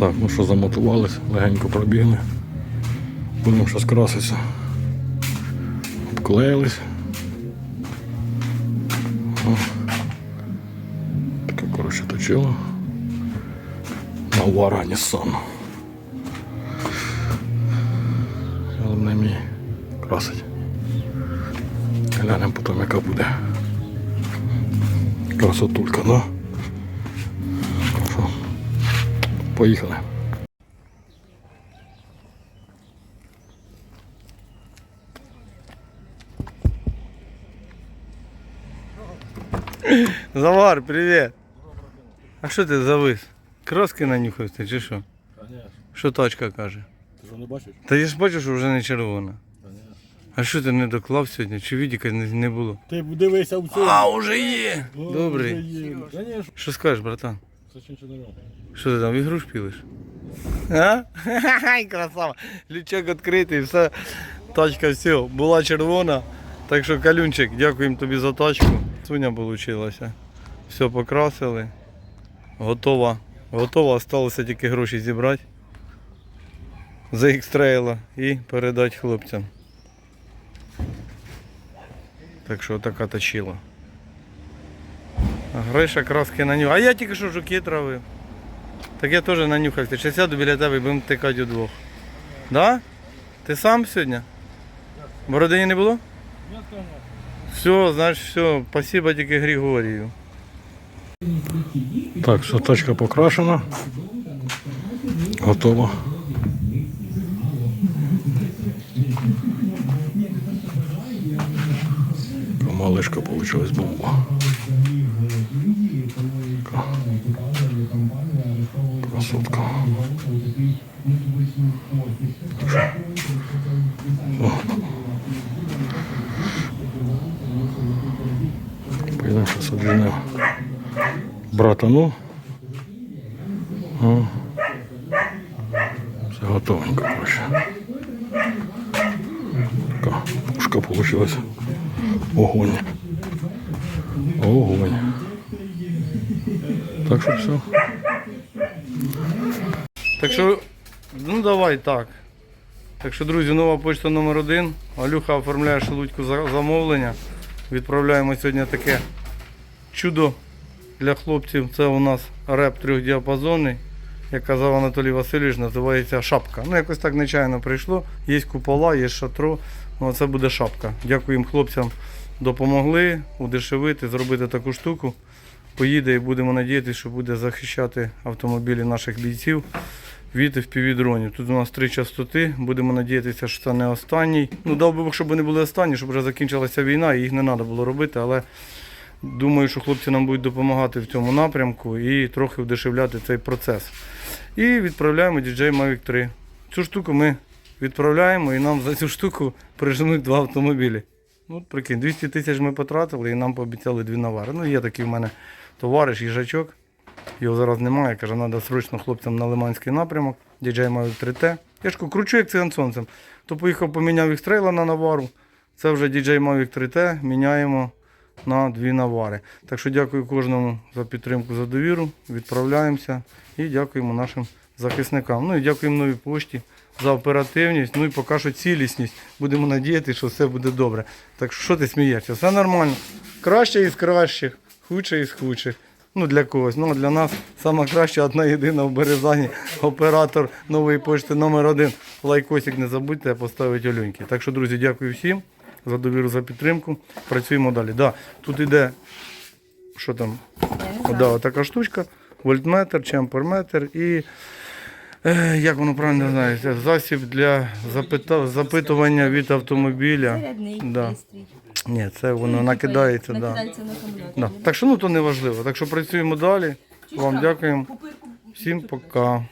Так, ну що, замотувались, легенько пробігли. Будемо щось краситися. Обклеїлись. О. Таке, коротше, точило. Навара Nissan. Головне мені красить. Глянемо потім, яка буде. Красотулька, да? Поїхали. Завар, привіт. А що ти завис? Краски нанюхався чи що? Що тачка каже? Ти що не бачиш? Та я ж бачу, що вже не червона. А що ти не доклав сьогодні? Чи відіка не, не було? Ти дивися в цьому. А, уже є! Добрий. Що скажеш, братан? Що ти там в ігру шпілиш? А? Ай, красава. Лючок відкритий, все. Тачка все, була червона. Так що, Калюнчик, дякуємо тобі за тачку. Суня вийшла. Все покрасили. Готова. Готова, осталося тільки гроші зібрати. За екстрейла і передати хлопцям. Так що така точила. Гриша краски на нього. А я тільки що жуки травив. Так я теж нанюхався. Ще сяду біля тебе і будемо тикати удвох. Да? Ти сам сьогодні? В родині не було? Все, значить, все. Спасибо тільки Григорію. Так, все, тачка покрашена. Готова. Така Малишка получилась бомба. Така Красотка. О. Поїдемо зараз обженемо братану. О. Все готовенько, короче. Така пушка получилась. Огонь. Огонь. Так що все. Так що, ну давай так. Так що, друзі, нова почта номер один. Алюха оформляє шелудьку за замовлення. Відправляємо сьогодні таке чудо для хлопців. Це у нас реп трьохдіапазонний. Як казав Анатолій Васильович, називається шапка. Ну, якось так нечайно прийшло. Є купола, є шатро. Ну, це буде шапка. Дякуємо хлопцям, допомогли удешевити, зробити таку штуку. Поїде і будемо надіятися, що буде захищати автомобілі наших бійців від FPV-дронів. Тут у нас три частоти. Будемо надіятися, що це не останній. Ну, дав би щоб вони були останні, щоб вже закінчилася війна, і їх не треба було робити, але думаю, що хлопці нам будуть допомагати в цьому напрямку і трохи вдешевляти цей процес. І відправляємо DJI Mavic 3. Цю штуку ми відправляємо і нам за цю штуку приженуть два автомобілі. Ну, прикинь, 200 тисяч ми потратили і нам пообіцяли дві навари. Ну, є такий в мене товариш, їжачок. Його зараз немає. Каже, треба срочно хлопцям на Лиманський напрямок. DJI Mavic 3T. Я ж кручу як циган сонцем. То поїхав, поміняв їх стрейла на навару. Це вже DJI Mavic 3T. Міняємо на дві навари. Так що дякую кожному за підтримку, за довіру. Відправляємося і дякуємо нашим захисникам. Ну і дякуємо новій пошті за оперативність, ну і поки що цілісність. Будемо надіятися, що все буде добре. Так що що ти смієшся? Все нормально. Краще із кращих, худше із худших. Ну для когось. Ну для нас сама краща одна єдина в Березані. Оператор нової пошти номер один. Лайкосик не забудьте поставити олюньки. Так що, друзі, дякую всім за довіру, за підтримку. Працюємо далі. Да, тут іде, що там? Да, така штучка, вольтметр, чи амперметр і як воно правильно називається, засіб для запита, запитування від автомобіля. Зарядний Да. пристрій. Ні, це воно накидається. Да. Накидається на акумулятор. Да. Так що ну то не важливо. Так що працюємо далі. Вам дякуємо. Всім пока.